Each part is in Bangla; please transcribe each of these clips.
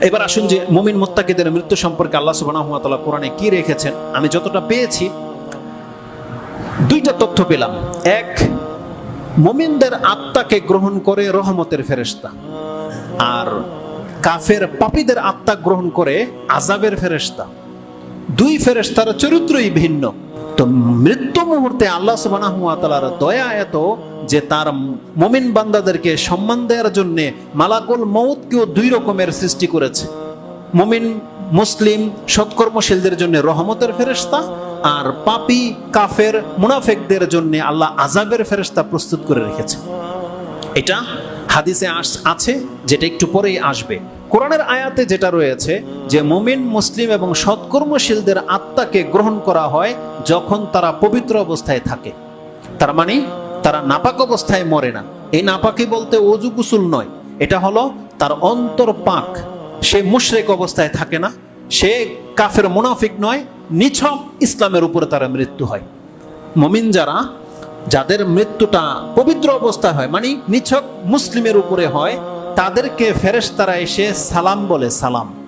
এবার আসুন যে মুমিন মোত্তাকিদের মৃত্যু সম্পর্কে আল্লাহ সুবহানাহু কোরআনে কি রেখেছেন? আমি যতটা পেয়েছি, দুইটা তথ্য পেলাম। এক, মুমিনদের আত্মাকে গ্রহণ করে রহমতের ফেরেশতা। আর কাফের পাপীদের আত্মা গ্রহণ করে আজাবের ফেরেশতা। দুই ফেরেশতার চরিত্রই ভিন্ন। তো মৃত্যু মুহূর্তে আল্লাহ তাআলার দয়া এত যে তার মমিন বান্দাদেরকে সম্মান দেওয়ার জন্য মালাকুল মউতকেও দুই রকমের সৃষ্টি করেছে। মমিন, মুসলিম, সৎকর্মশীলদের জন্য রহমতের ফেরেশতা আর পাপী, কাফের, মুনাফেকদের জন্য আল্লাহ আজাবের ফেরেশতা প্রস্তুত করে রেখেছে। এটা হাদিসে আছে, যেটা একটু পরেই আসবে। কোরআনের আয়াতে যেটা রয়েছে যে মুমিন, মুসলিম এবং সৎকর্মশীলদের আত্মাকে গ্রহণ করা হয় যখন তারা পবিত্র অবস্থায় থাকে। তার মানে তারা নাপাক অবস্থায় মরে না। এই নাপাকি বলতে অজু গুসুল নয়। এটা হলো তার অন্তর পাক। সে মুশরেক অবস্থায় থাকে না। সে কাফের মুনাফিক নয়। নিছক ইসলামের উপরে তার মৃত্যু হয়। মমিন যারা, যাদের মৃত্যুটা পবিত্র অবস্থায় হয় মানে নিছক মুসলিমের উপরে হয়, তাদেরকে ফেরেশতারা এসে সালাম বলে, সালাম।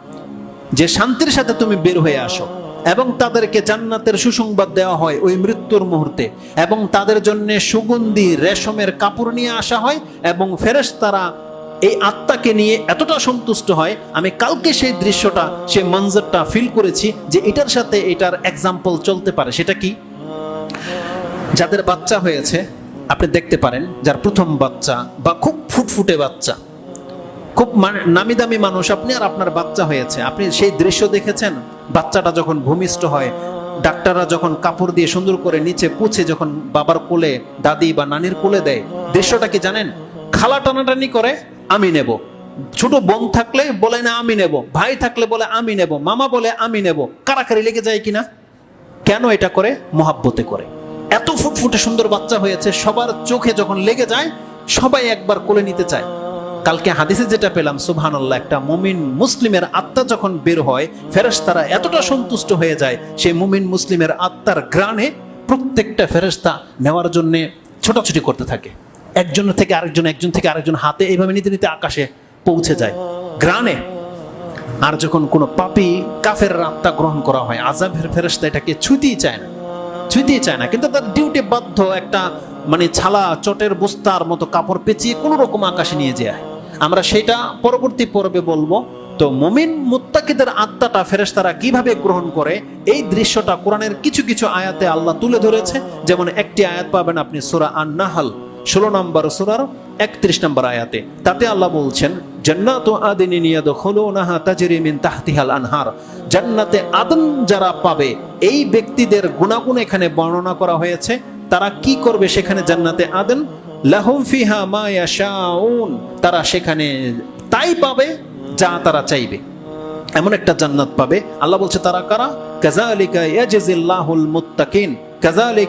যে শান্তির সাথে তুমি বের হয়ে আসো এবং তাদেরকে জান্নাতের সুসংবাদ দেওয়া হয় ওই মৃত্যুর মুহূর্তে। এবং তাদের জন্য সুগন্ধি, রেশমের কাপড় নিয়ে আসা হয় এবং ফেরেশতারা এই আত্মাকে নিয়ে এতটা সন্তুষ্ট হয়। আমি কালকে সেই দৃশ্যটা, সেই মঞ্জরটা ফিল করেছি যে এটার সাথে এটার এক্সাম্পল চলতে পারে। সেটা কি? যাদের বাচ্চা হয়েছে, আপনি দেখতে পারেন, যার প্রথম বাচ্চা বা খুব ফুটফুটে বাচ্চা, খুব মানে- নামি দামি মানুষ, আপনি আর আপনার বাচ্চা হয়েছে। আপনি সেই দৃশ্য দেখেছেন? বাচ্চাটা যখন ভূমিষ্ঠ হয়, ডাক্তাররা যখন কাপড় দিয়ে সুন্দর করে নিচে পুছে যখন বাবার কোলে দাদি বা নানির কোলে দেয়, দৃশ্যটা কি জানেন? খালা টানাটানি করে, আমি নেব। ছোট বোন থাকলে বলে না, আমি নেব। ভাই থাকলে বলে, আমি নেব। মামা বলে, আমি নেব। কারাকারি লেগে যায় কিনা? কেন এটা করে? মহাব্বতে করে। এত ফুটফুটে সুন্দর বাচ্চা হয়েছে, সবার চোখে যখন লেগে যায়, সবাই একবার কোলে নিতে চায়। কালকে হাদিসে যেটা পেলাম, সুবহানাল্লাহ, একটা মুমিন মুসলিমের আত্মা যখন বের হয়, ফেরেশতারা এতটা সন্তুষ্ট হয়ে যায়, সেই মুমিন মুসলিমের আত্মার গ্রাণে প্রত্যেকটা ফেরেশতা নেওয়ার জন্য ছোটাছুটি করতে থাকে। একজন থেকে আরেকজন, একজন থেকে আরেকজন হাতে এইভাবে নিতে নিতে আকাশে পৌঁছে যায়, গ্রাণে। আর যখন কোনো পাপি কাফের আত্মা গ্রহণ করা হয় আজাবের ফেরেশতা এটাকে ছুঁতেই চায় না, ছুঁতেই চায় না। কিন্তু তার ডিউটি বাধ্য একটা মানে ছালা, চটের বস্তার মতো কাপড় পেঁচিয়ে কোনো রকম আকাশে নিয়ে যায়। আমরা সেটা পরবর্তী পর্বে বলব। তো মমিন মুত্তাকিদের আত্মাটা ফেরেশতারা কীভাবে গ্রহণ করে, এই দৃশ্যটা কোরআনের কিছু কিছু আয়াতে আল্লাহ তুলে ধরেছে। যেমন একটি আয়াত পাবেন আপনি সূরা আন-নাহল, ষোলো নম্বর সুরার একত্রিশ নম্বর আয়াতে। তাতে আল্লাহ বলছেন, জান্নাত আদিন ইয়াদখুলুনাহা তাজরি মিন তাহতিহাল আনহার। জান্নাতে আদন যারা পাবে, এই ব্যক্তিদের গুণাগুণ এখানে বর্ণনা করা হয়েছে। তারা কি করবে সেখানে জান্নাতে আদন? লাহুম ফিহা তারা সেখানে তাই পাবে যা তারা চাইবে। এমন একটা জান্নাত পাবে। আল্লাহ বলছে, তারা কারা? কাজালিকা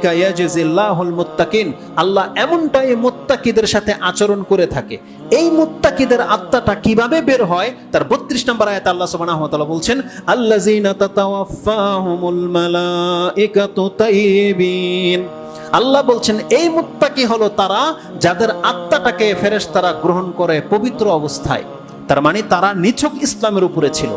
ইয়াজিল্লাহুল মুত্তাকিন। আল্লাহ এমনটাই মুত্তাকিদের সাথে আচরণ করে থাকে। এই মুত্তাকিদের আত্মাটা কীভাবে বের হয়? তার 32 নম্বর আয়াতে আল্লাহ সুবহানাহু বলছেন, আল্লাযিনা আল্লাহ বলছেন, এই মুত্তাকি হলো তারা যাদের আত্মাটাকে ফেরেশতারা গ্রহণ করে পবিত্র অবস্থায়। তার মানে তারা নিছক ইসলামের উপরে ছিল।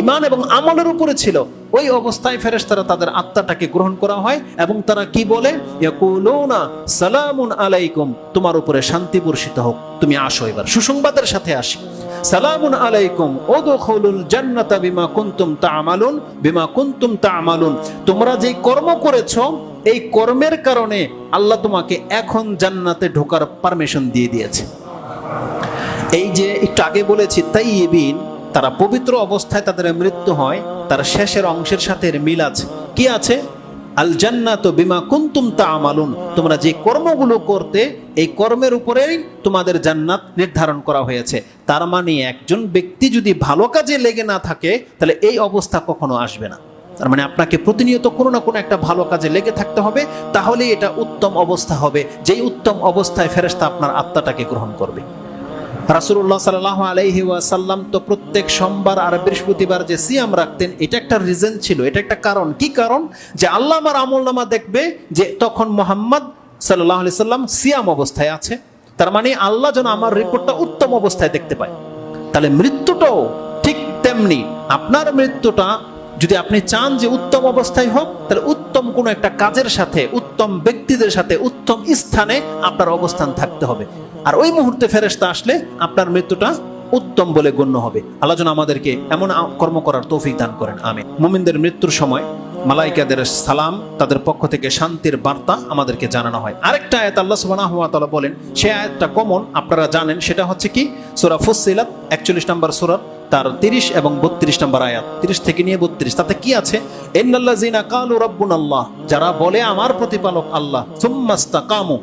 ইমান এবং আমলের উপরে ছিল। ওই অবস্থায় ফেরেশতারা তাদের আত্মাটাকে গ্রহণ করা হয় এবং তারা কি বলে? সালামুন আলাইকুম, তোমার উপরে শান্তি বর্ষিত হোক। তুমি আসো এবার, সুসংবাদের সাথে আসি। সালামুন আলাইকুম ওদখুলুল জান্নাতা বিমা কুনতুম তা'মালুন, বিমা কুনতুম তা'মালুন। তোমরা যেই কর্ম করেছ এই কর্মের কারণে আল্লাহ তোমাকে এখন জান্নাতে ঢোকার পারমিশন দিয়ে দিয়েছে। এই যে একটু আগে বলেছি তাই এবিন তারা পবিত্র অবস্থায় তাদের মৃত্যু হয়, তার শেষের অংশের সাথে মিল আছে। কি আছে? আল জান্নাত বিমা কুন্তুম তা আমালুন তোমরা যে কর্মগুলো করতে, এই কর্মের উপরেই তোমাদের জান্নাত নির্ধারণ করা হয়েছে। তার মানে একজন ব্যক্তি যদি ভালো কাজে লেগে না থাকে, তাহলে এই অবস্থা কখনো আসবে না। তার মানে আপনাকে প্রতিনিয়ত কোনো না কোনো একটা ভালো কাজে লেগে থাকতে হবে তাহলে এটা উত্তম অবস্থা হবে। যেই উত্তম অবস্থায় ফেরেশতা আপনার আত্মাটাকে গ্রহণ করবে। রাসুল্লাহ সাল্লাহ আলাইহি ওয়াসাল্লাম তো প্রত্যেক সোমবার আর বৃহস্পতিবার যে সিয়াম রাখতেন, এটা একটা রিজন ছিল, এটা একটা কারণ। কি কারণ? যে আল্লাহ আমার আমল নামা দেখবে যে তখন মোহাম্মদ সাল্লাহ আলি সাল্লাম সিয়াম অবস্থায় আছে। তার মানে আল্লাহ যেন আমার রিপোর্টটা উত্তম অবস্থায় দেখতে পায়। তাহলে মৃত্যুটাও ঠিক তেমনি, আপনার মৃত্যুটা যদি আপনি চান যে উত্তম অবস্থায় হোক, তাহলে উত্তম কোনো একটা কাজের সাথে, উত্তম ব্যক্তিদের সাথে, উত্তম স্থানে আপনার অবস্থান থাকতে হবে। আর ওই মুহূর্তে ফেরেশতা আসলে আপনার মৃত্যুটা উত্তম বলে গণ্য হবে। আল্লাহ যেন আমাদেরকে এমন কর্ম করার তৌফিক দান করেন আমি মুমিনদের মৃত্যুর সময় মালাইকাদের সালাম, তাদের পক্ষ থেকে শান্তির বার্তা আমাদেরকে জানানো হয়। আরেকটা আয়াত আল্লাহ সুবহানাহু ওয়া তাআলা বলেন সেই আয়াতটা কমন, আপনারা জানেন, সেটা হচ্ছে কি? সূরা ফুসসিলাত 41 নম্বর সূরা তার 30 এবং 32 নম্বর আয়াত। 30 থেকে নিয়ে 32 তাতে কি আছে? কালু রাব্বুনাল্লাহ, যারা বলে আমার প্রতিপালক আল্লাহ, সুম্মাস্তাকামু।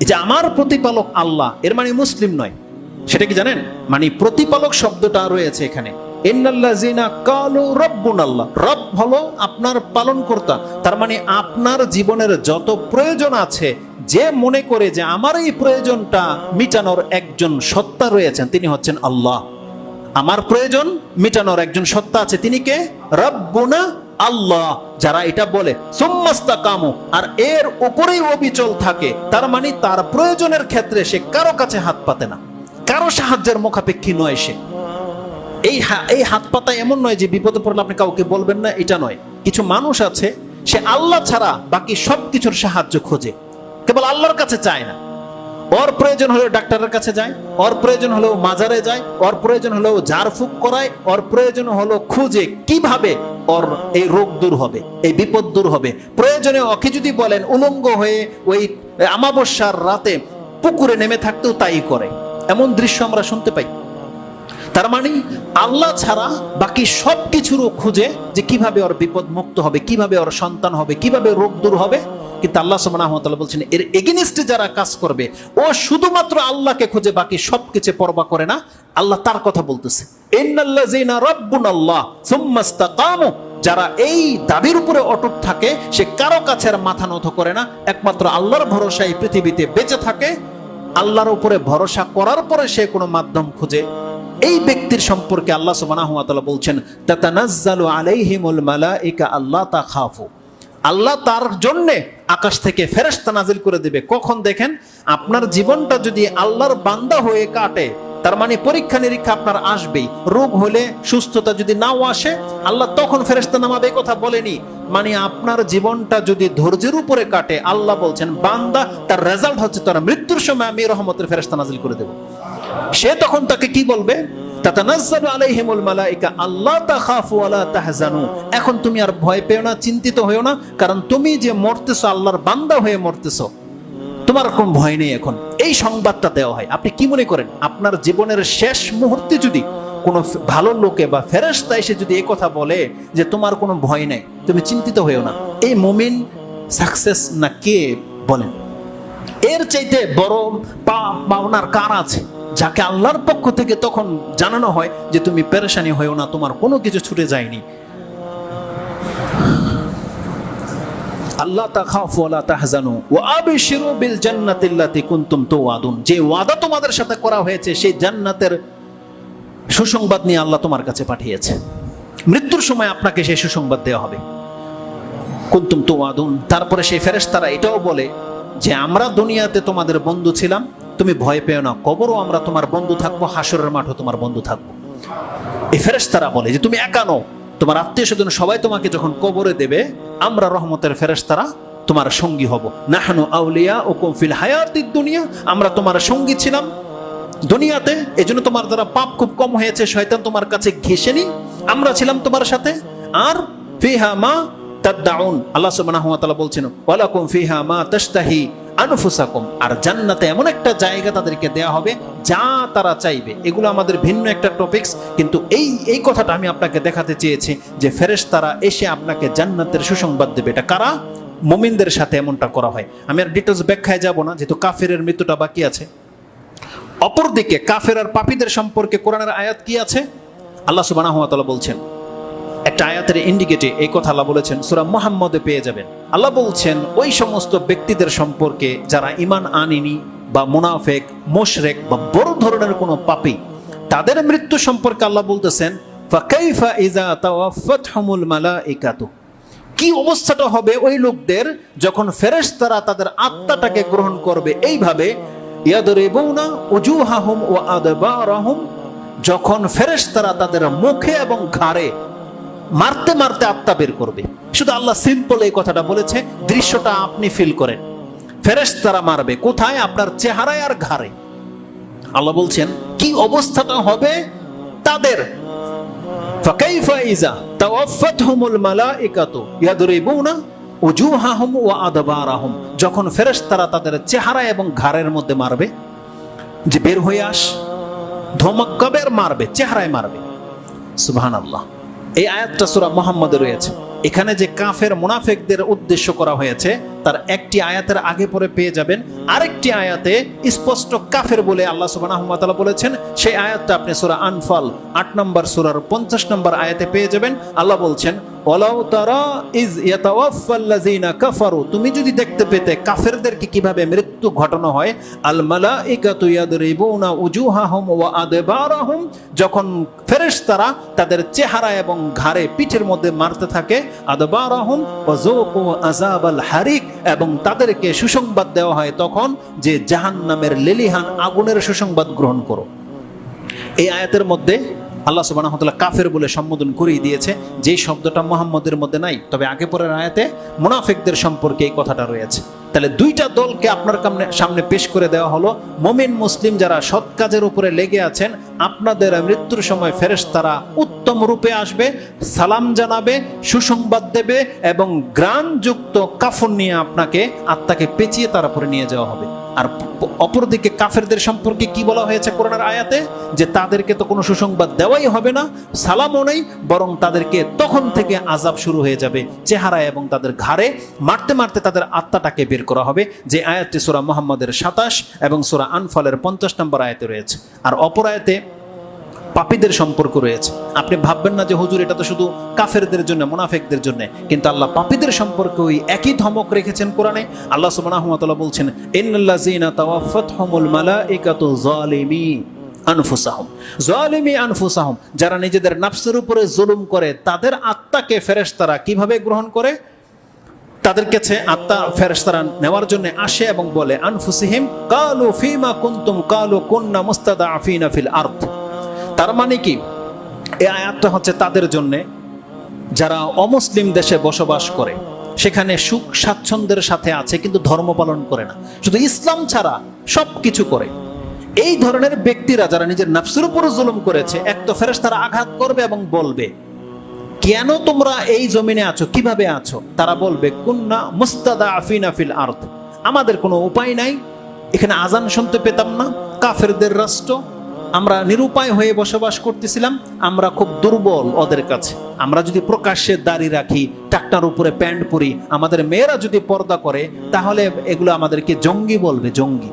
এই যে আমার প্রতিপালক আল্লাহ, এর মানে মুসলিম নয়। সেটা কি জানেন? মানে প্রতিপালক শব্দটা রয়েছে এখানে। রব হলো আপনার পালনকর্তা। তার মানে আপনার জীবনের যত প্রয়োজন আছে, যে মনে করে যে আমার এই প্রয়োজনটা মিটানোর একজন সত্তা রয়েছেন, তিনি হচ্ছেন আল্লাহ। আমার প্রয়োজন মিটানোর একজন সত্তা আছে। তিনি কে? রব্বুনা আল্লাহ। যারা এটা বলে সুম্মাস্তা কামু আর এর উপরেই অবিচল থাকে, তার মানে তার প্রয়োজনের ক্ষেত্রে সে কারও কাছে হাত পাতে না। কারও সাহায্যের মুখাপেক্ষী নয় সে। এই এই হাত পাতা এমন নয় যে বিপদে পড়লে আপনি কাউকে বলবেন না, এটা নয়। কিছু মানুষ আছে, সে আল্লাহ ছাড়া বাকি সব কিছুর সাহায্য খোঁজে। কেবল আল্লাহর কাছে চায় না। ওর প্রয়োজন হলেও ডাক্তারের কাছে যায়, ওর প্রয়োজন হলেও মাজারে যায়, ওর প্রয়োজন হলেও ঝাড়ফুঁক করায়, ওর প্রয়োজন হলো খুঁজে কীভাবে ওর এই রোগ দূর হবে, এই বিপদ দূর হবে। প্রয়োজনে ওকে যদি বলেন, উলঙ্গ হয়ে ওই আমাবস্যার রাতে পুকুরে নেমে থাকতেও তাই করে। এমন দৃশ্য আমরা শুনতে পাই। তার মানে আল্লাহ ছাড়া বাকি সব কিছুরও খুঁজে যে কীভাবে ওর বিপদ মুক্ত হবে, কীভাবে ওর সন্তান হবে, কীভাবে রোগ দূর হবে। কিন্তু আল্লাহ তাআলা বলছেন, এর এগেনিস্টে যারা কাজ করবে, ও শুধুমাত্র আল্লাহকে খুঁজে, বাকি সব কিছু পরবা করে না, আল্লাহ তার কথা বলতেছে। যারা এই দাবির উপরে অটুট থাকে, সে কারও কাছে মাথা নত করে না, একমাত্র আল্লাহর ভরসায় পৃথিবীতে বেঁচে থাকে। আল্লাহর উপরে ভরসা করার পরে সে কোনো মাধ্যম খুঁজে। এই ব্যক্তির সম্পর্কে আল্লাহ তাআলা বলছেন, তাতানাজ্জালু আলাইহিমুল মালাইকা আল্লাহ তাখাফু। আল্লাহ তার জন্য আকাশ থেকে ফেরেশতা নাজিল করে দিবে। কখন দেখেন? আপনার জীবনটা যদি আল্লাহর বান্দা হয়ে কাটে, তার মানে পরীক্ষা নিরীক্ষা আপনার আসবেই। রোগ হলে, সুস্থতা যদি নাও আসে, আল্লাহ তখন ফেরেশতা নামাবে কথা বলেনি। মানে আপনার জীবনটা যদি ধৈর্যের উপরে কাটে, আল্লাহ বলছেন, বান্দা, তার রেজাল্ট হচ্ছে তার মৃত্যুর সময় আমি রহমতের ফেরেশতা নাজিল করে দেবো। সে তখন তাকে কি বলবে? তাতানাজ্জালু আলাইহিমুল মালাইকা আল্লাহ তাখাফু ওয়ালা তাহজানু। এখন তুমি আর ভয় পেও না, চিন্তিত হয়েও না, কারণ তুমি যে মরতেছো, আল্লাহর বান্দা হয়ে মরতেছো, তোমার কোনো ভয় নেই এখন। এই সংবাদটা দেওয়া হয়। আপনি কি মনে করেন? আপনার জীবনের শেষ মুহূর্তে যদি কোনো ভালো লোকে বা ফেরেশতা এসে যদি এই কথা বলে যে তোমার কোনো ভয় নেই, তুমি চিন্তিত হয়েও না। এই মুমিন সাকসেস না কে বলেন? এর চাইতে বড় পাওনার কার আছে? যাকে আল্লাহর পক্ষ থেকে তখন জানানো হয় যে তুমি পেরেশানি হয়েও না, তোমার কোনো কিছু ছুটে যায়নি। আল্লাহ তাখাফু ওয়ালা তাহজানু ওয়া আবশিরু বিল জান্নাতিল্লাতি কুনতুম তুওয়াদুন যে ওয়াদা তোমাদের সাথে করা হয়েছে, সেই জান্নাতের সুসংবাদ নিয়ে আল্লাহ তোমার কাছে পাঠিয়েছে। মৃত্যুর সময় আপনাকে সেই সুসংবাদ দেওয়া হবে। কুন্তুম তুয়াদুন। তারপরে সেই ফেরেশতারা এটাও বলে যে, আমরা দুনিয়াতে তোমাদের বন্ধু ছিলাম তুমি ভয় পেও না, কবরও আমরা তোমার বন্ধু থাকব, হাসরের মাঠও তোমার বন্ধু থাকব। এই ফেরেশতারা বলে যে, তুমি একানো তোমার আত্মীয় স্বজন সবাই তোমাকে যখন কবরে দেবে, আমরা রহমতের ফেরেশতারা তোমার সঙ্গী হব। নাহানু আউলিয়া ও কমফিল হায়াতিদ দুনিয়া, আমরা তোমার সঙ্গী ছিলাম দুনিয়াতে এই জন্য তোমার দ্বারা পাপ খুব কম হয়েছে, শয়তান তোমার কাছে ঘেসেনি আমরা ছিলাম তোমার সাথে। আর ফিহা মা তাদদাউন। আল্লাহ সুবহানাহু ওয়া তাআলা বলছেন ওয়ালাকুম ফিহা মা তাশতাহি। আনফুসাকুম, আর জান্নাতে এমন একটা জায়গা তাদেরকে দেয়া হবে যা তারা চাইবে। এগুলো আমাদের ভিন্ন একটা টপিকস কিন্তু এই এই কথাটা আমি আপনাকে দেখাতে চেয়েছি যে ফেরেশতারা এসে আপনাকে জান্নাতের সুসংবাদ দেবে। এটা কারা? মুমিনদের সাথে এমনটা করা হয়। আমি আর ডিটেলস ব্যাখ্যায় যাব না, যেহেতু কাফিরের মৃত্যুটা বাকি আছে। অপরদিকে কাফের আর পাপীদের সম্পর্কে কোরআনের আয়াত কি আছে? আল্লাহ তাআলা বলছেন একটা আয়াতের ইন্ডিকেটে এই কথা আল্লাহ বলেছেন, সূরা মোহাম্মদে পেয়ে যাবেন। আল্লাহ বলছেন, ওই সমস্ত ব্যক্তিদের সম্পর্কে যারা ঈমান আনিনি বা মুনাফেক, মোশরেক বা বড় ধরনের কোনো পাপী, তাদের মৃত্যু সম্পর্কে আল্লাহ বলতেছেন মালাইকাতু। কি অবস্থাটা হবে ওই লোকদের যখন ফেরেশতারা তাদের আত্মাটাকে গ্রহণ করবে এইভাবে? যখন ফেরেশতারা তাদের মুখে এবং ঘাড়ে মারতে মারতে আত্মা বের করবে। শুধু আল্লাহ সিম্পল এই কথাটা বলেছে, দৃশ্যটা আপনি ফিল করেন। ফেরেস তারা মারবে। কোথায়? আপনার চেহারায় আর ঘাড়ে। আল্লাহ বলছেন, কি অবস্থাটা হবে তাদের? ফাকাইফা ইজা তাওয়াফাতহুমুল মালাইকাতু ইয়াদরিবুনা উজুহাহুম ওয়া আদবারাহুম। যখন ফেরেশতারা তাদের চেহারা এবং ঘাড়ের মধ্যে মারবে, যে বের হয়ে আস ধমকাবের মারবে? চেহারায় মারবে। সুবহানাল্লাহ। এই আয়াতটা সুরা মোহাম্মদে রয়েছে। এখানে যে কাফের মুনাফেকদের উদ্দেশ্য করা হয়েছে, তার একটি আয়াতের আগে পরে পেয়ে যাবেন। আরেকটি আয়াতে স্পষ্ট কাফের বলে আল্লাহ ওয়া বলেছেন, সেই আয়াতটা আপনি সূরা আনফাল আট নম্বর, সুরার পঞ্চাশ নম্বর আয়াতে পেয়ে যাবেন। আল্লাহ বলছেন তারা তুমি যদি দেখতে পেতে কাফেরদেরকে কীভাবে মৃত্যু ঘটানো হয় যখন ফেরেশতারা তাদের চেহারা এবং ঘাড়ে পিঠের মধ্যে মারতে থাকে আদবারাহুম ওয়াযুকু আযাবাল হারিক এবং তাদেরকে সুসংবাদ দেওয়া হয় তখন যে জাহান্নামের লেলিহান আগুনের সুসংবাদ গ্রহণ করো। এই আয়াতের মধ্যে আল্লাহ সুবাহ কাফের বলে সম্বোধন করিয়ে দিয়েছে যে শব্দটা মোহাম্মদের মধ্যে নাই, তবে আগে পরের আয়াতে মুনাফিকদের সম্পর্কে এই কথাটা রয়েছে। তাহলে দুইটা দলকে আপনার কামনে- সামনে পেশ করে দেওয়া হলো। মমিন, মুসলিম যারা সৎ কাজের উপরে লেগে আছেন, আপনাদের মৃত্যুর সময় ফেরেশতারা উত্তম রূপে আসবে, সালাম জানাবে, সুসংবাদ দেবে এবং গ্রাণযুক্ত কাফন নিয়ে আপনাকে, আত্মাকে পেঁচিয়ে তারপরে নিয়ে যাওয়া হবে। আর অপরদিকে কাফেরদের সম্পর্কে কি বলা হয়েছে কোরআনের আয়াতে? যে তাদেরকে তো কোনো সুসংবাদ দেওয়াই হবে না, সালামও নেই, বরং তাদেরকে তখন থেকে আজাব শুরু হয়ে যাবে, চেহারা এবং তাদের ঘাড়ে, মারতে মারতে তাদের আত্মাটাকে বের করা হবে, যে আয়াতটি সুরা মোহাম্মদের সাতাশ এবং সুরা আনফলের পঞ্চাশ নম্বর আয়াতে রয়েছে। আর অপর আয়াতে পাপীদের সম্পর্ক রয়েছে। আপনি ভাববেন না যে, হুজুর, এটা তো শুধু কাফেরদের জন্য, মুনাফেকদের জন্য। কিন্তু আল্লাহ পাপীদের সম্পর্কে ওই একই ধমক রেখেছেন কোরআনে। আল্লাহ সুবহানাহু বলছেন, ইন্নাল্লাযীনা আনফুসাহুম যারা নিজেদের নাফসের উপরে জুলুম করে তাদের আত্মাকে ফেরেশতারা কীভাবে গ্রহণ করে তাদের কাছে আত্মা ফেরেশতারা নেওয়ার জন্য আসে এবং বলে আনফুসিহিম। কালু ফিমা কুনতুম কালু কুন্না মুস্তাদাফিনা ফিল আরদ তার মানে কি? এই আয়াতটা হচ্ছে তাদের জন্য যারা অমুসলিম দেশে বসবাস করে, সেখানে সুখ স্বাচ্ছন্দ্যের সাথে আছে কিন্তু ধর্ম পালন করে না। শুধু ইসলাম ছাড়া সব কিছু করে। এই ধরনের ব্যক্তিরা যারা নিজের নাফসের উপর জুলুম করেছে, এক তো ফেরেস তারা আঘাত করবে এবং বলবে, কেন তোমরা এই জমিনে আছো? কীভাবে আছো? তারা বলবে, কুন্না মুস্তাদা আফিনা ফিল আর্থ আমাদের কোনো উপায় নাই। এখানে আজান শুনতে পেতাম না। কাফেরদের রাষ্ট্র আমরা নিরুপায় হয়ে বসবাস করতেছিলাম, আমরা খুব দুর্বল ওদের কাছে। আমরা যদি প্রকাশ্যে দাড়ি রাখি, টাকটার উপরে প্যান্ট পরি, আমাদের মেয়েরা যদি পর্দা করে, তাহলে এগুলো আমাদেরকে জঙ্গি বলবে, জঙ্গি।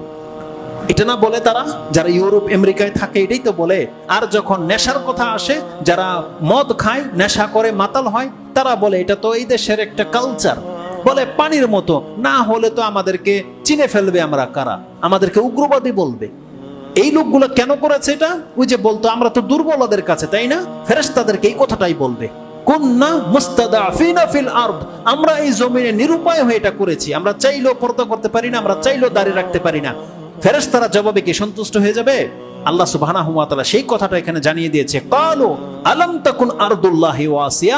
এটা না বলে তারা, যারা ইউরোপ, আমেরিকায় থাকে, এটাই তো বলে। আর যখন নেশার কথা আসে, যারা মদ খায়, নেশা করে, মাতাল হয়, তারা বলে, এটা তো এই দেশের একটা কালচার বলে, পানির মতো, না হলে তো আমাদেরকে চিনে ফেলবে আমরা কারা? আমাদেরকে উগ্রবাদী বলবে। এই লোকগুলো কেন করেছে এটা? ওই যে বলতো, আমরা তো দুর্বলদের কাছে, তাই না? ফেরেস তাদেরকে এই কথাটাই বলবে। আমরা এই জমিনে নিরুপায় হয়ে এটা করেছি। আমরা চাইলেও পর্দা করতে পারি না, আমরা চাইলেও দাঁড়িয়ে রাখতে পারি না। ফেরেশতারা জবাবে কি সন্তুষ্ট হয়ে যাবে? আল্লাহ তাআলা সেই কথাটা এখানে জানিয়ে দিয়েছে। কালু আলাম তাকুন আরদুল্লাহি ওয়াসিয়া,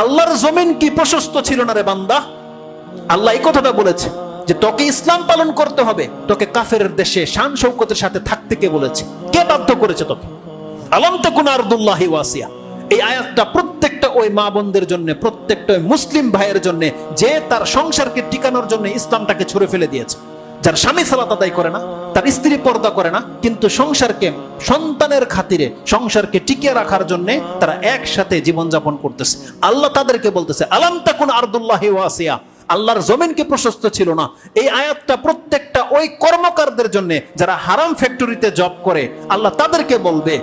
আল্লাহর জমিন কি প্রশস্ত ছিল না রে বান্দা? আল্লাহ এই কথাটা বলেছে। যে তোকে ইসলাম পালন করতে হবে, তোকে কাফের দেশে, শান শৌকতের সাথে থাকতে কে বলেছে? কে বাধ্য করেছে তোকে? আলম তকুন আরদুল্লাহি ওয়াসিয়া। এই আয়াতটা প্রত্যেকটা ওই মা বোনদের জন্য, প্রত্যেকটা ওই মুসলিম ভাইয়ের জন্য, যে তার সংসারকে টিকানোর জন্য ইসলামটাকে ছুড়ে ফেলে দিয়েছে। যার স্বামী সালাত আদায় করে না, তার স্ত্রী পর্দা করে না, কিন্তু সংসারকে, সন্তানের খাতিরে সংসারকে টিকিয়ে রাখার জন্য তারা একসাথে জীবনযাপন করতেছে। আল্লাহ তাদেরকে বলতেছে, আলাম তাকুন আরদুল্লাহি ওয়াসিয়া। আল্লাহর জমিনকে প্রশস্ত ছিল না। এই আয়াতটা প্রত্যেকটা ওই কর্মকারদের জন্য যারা হারাম ফ্যাক্টরিতে জব করে, আল্লাহ তাদেরকে বলবে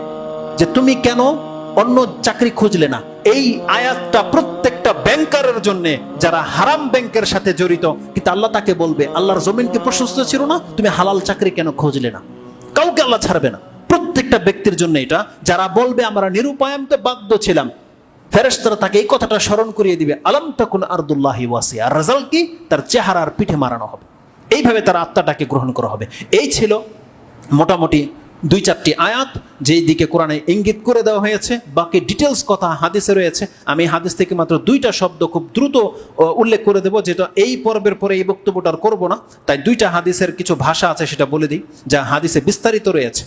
যে তুমি কেন অন্য চাকরি খুঁজলে না? এই আয়াতটা প্রত্যেকটা ব্যাংকারের জন্য যারা হারাম ব্যাংকের সাথে জড়িত, কিন্তু আল্লাহ তাকে বলবে, আল্লাহর জমিনকে প্রশস্ত ছিল না, তুমি হালাল চাকরি কেন খুঁজলে না? কাউকে আল্লাহ ছাড়বে না। প্রত্যেকটা ব্যক্তির জন্য এটা। যারা বলবে, আমরা নিরুপায়নতে বাধ্য ছিলাম। ফেরেশতারা তাকে এই কথাটা স্মরণ করিয়ে দিবে, আলম তাকুন আরদুল্লাহি ওয়াসিয়া আর রেজাল্ট কি? তার চেহারার পিঠে মারানো হবে। এইভাবে তার আত্মাটাকে গ্রহণ করা হবে। এই ছিল মোটামুটি দুই চারটি আয়াত, যেই দিকে কোরআনে ইঙ্গিত করে দেওয়া হয়েছে। বাকি ডিটেলস কথা হাদিসে রয়েছে। আমি হাদিস থেকে মাত্র দুইটা শব্দ খুব দ্রুত উল্লেখ করে দেব, যেটা এই পর্বের পরে এই বক্তব্যটা আর করব না। তাই দুইটা হাদিসের কিছু ভাষা আছে সেটা বলে দিই, যা হাদিসে বিস্তারিত রয়েছে।